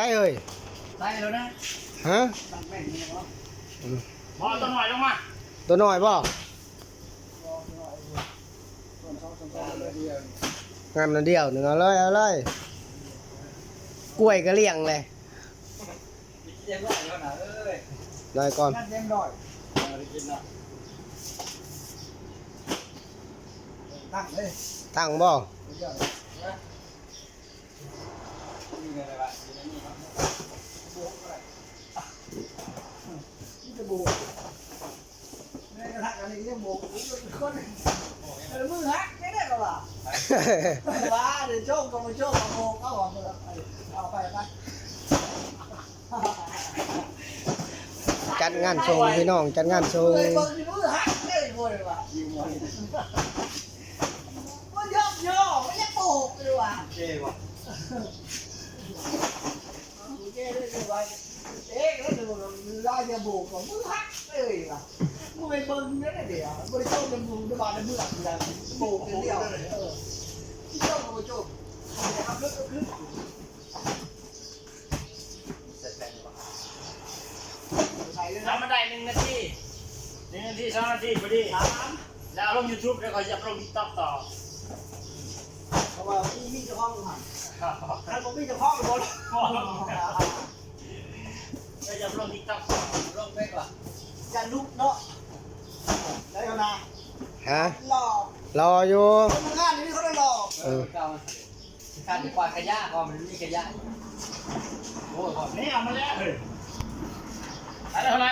ได้เฮ้ยได้แล้วนะฮะตั้งแม่งนี่เนาะพอตัวหน่อยลงมาตัวน้อยบ่รอรอส่วนเขาส่วนเขาเลยเดียวงามนันเดียวหนึ่งเอาเลยเอาเลยกล้วยก็เลี้ยงเลยเรียกว่าอะไรนะเอ้ยได้ก่อนนั่นเต็มหน่อยเอาไปกินนะตั้งเลยตั้งบ่ เดี๋ยวนะมีเงินอะไรบ้างมีอะไรนี่ครับโบกอะไรนี่ จะโบกแม่กระทั่งอันนี้ยังโบกคนเออมือฮักไม่ได้หรอวะว่าเดี๋ยวโชคก็มาโชคมาโมกเอาออกมาเอาไปไปจัดงานโชว์พี่น้องจัดงานโชว์เลยเบิ่งที่มือหักเลยคนว่ะยิงมันมันยอกยอไม่ได้โปกเลยว่ะเจ๊ว่ะเลยว่ะ จะโบกของมือหักเลยว่ะมือไปเบิ่งนั่นเดี๋ยวบริโภคมันมือบ้านมือหักอย่างโบกเดียวเออที่โชคก็มาโชคทำลึกก็ลึกใส่เลยทำมาได้หนึ่งนาทีหนึ่งนาทีสองนาทีพอดีสามแล้วเอาลงยูทูบแล้วก็จะลงทิกตอกต่อเพราะว่า พี่อนถ้าผมมีจ้าของบนก็จะลงทิกตอกต่อลงไปก่อนจะลุกเนาะแล้วนะฮะหล่อรออยู่คนงานนี้เขาได้หล่อเออการดีกว่าขยะก่อนมันมีขยะโอ้ยนี่เอามาแล้วเฮ้ยอะไรเท่าไหร่